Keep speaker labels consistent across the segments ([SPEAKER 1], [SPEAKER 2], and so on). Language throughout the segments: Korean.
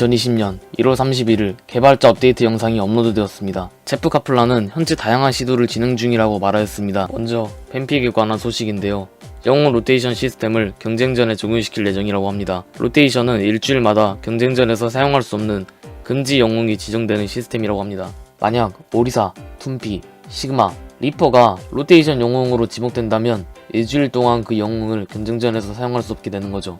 [SPEAKER 1] 2020년 1월 31일 개발자 업데이트 영상이 업로드되었습니다. 제프 카플라는 현재 다양한 시도를 진행 중이라고 말하였습니다. 먼저 팬픽에 관한 소식인데요. 영웅 로테이션 시스템을 경쟁전에 적용시킬 예정이라고 합니다. 로테이션은 일주일마다 경쟁전에서 사용할 수 없는 금지 영웅이 지정되는 시스템이라고 합니다. 만약 오리사, 툼피, 시그마, 리퍼가 로테이션 영웅으로 지목된다면 일주일 동안 그 영웅을 경쟁전에서 사용할 수 없게 되는 거죠.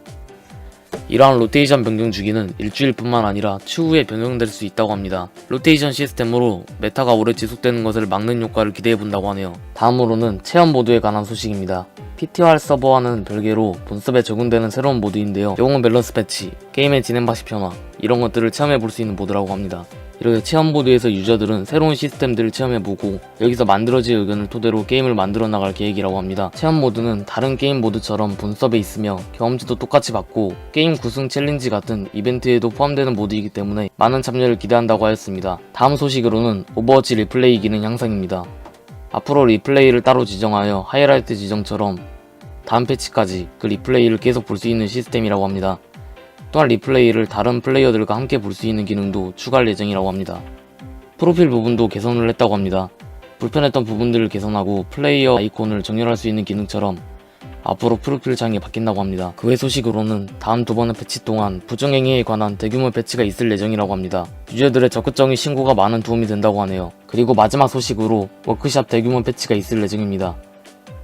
[SPEAKER 1] 이러한 로테이션 변경 주기는 일주일뿐만 아니라 추후에 변경될 수 있다고 합니다. 로테이션 시스템으로 메타가 오래 지속되는 것을 막는 효과를 기대해 본다고 하네요. 다음으로는 체험 모드에 관한 소식입니다. PTR 서버와는 별개로 본섭에 적용되는 새로운 모드인데요. 영웅 밸런스 패치, 게임의 진행 방식 변화, 이런 것들을 체험해 볼 수 있는 모드라고 합니다. 이렇게 체험 모드에서 유저들은 새로운 시스템들을 체험해보고 여기서 만들어질 의견을 토대로 게임을 만들어 나갈 계획이라고 합니다. 체험 모드는 다른 게임 모드처럼 본섭에 있으며 경험치도 똑같이 받고 게임 구승 챌린지 같은 이벤트에도 포함되는 모드이기 때문에 많은 참여를 기대한다고 하였습니다. 다음 소식으로는 오버워치 리플레이 기능 향상입니다. 앞으로 리플레이를 따로 지정하여 하이라이트 지정처럼 다음 패치까지 그 리플레이를 계속 볼 수 있는 시스템이라고 합니다. 또한 리플레이를 다른 플레이어들과 함께 볼 수 있는 기능도 추가할 예정이라고 합니다. 프로필 부분도 개선을 했다고 합니다. 불편했던 부분들을 개선하고 플레이어 아이콘을 정렬할 수 있는 기능처럼 앞으로 프로필 창이 바뀐다고 합니다. 그 외 소식으로는 다음 두 번의 패치 동안 부정행위에 관한 대규모 패치가 있을 예정이라고 합니다. 유저들의 적극적인 신고가 많은 도움이 된다고 하네요. 그리고 마지막 소식으로 워크샵 대규모 패치가 있을 예정입니다.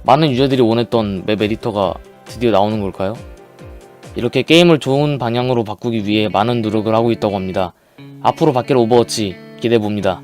[SPEAKER 1] 많은 유저들이 원했던 맵 에디터가 드디어 나오는 걸까요? 이렇게 게임을 좋은 방향으로 바꾸기 위해 많은 노력을 하고 있다고 합니다. 앞으로 밖에 오버워치 기대해봅니다.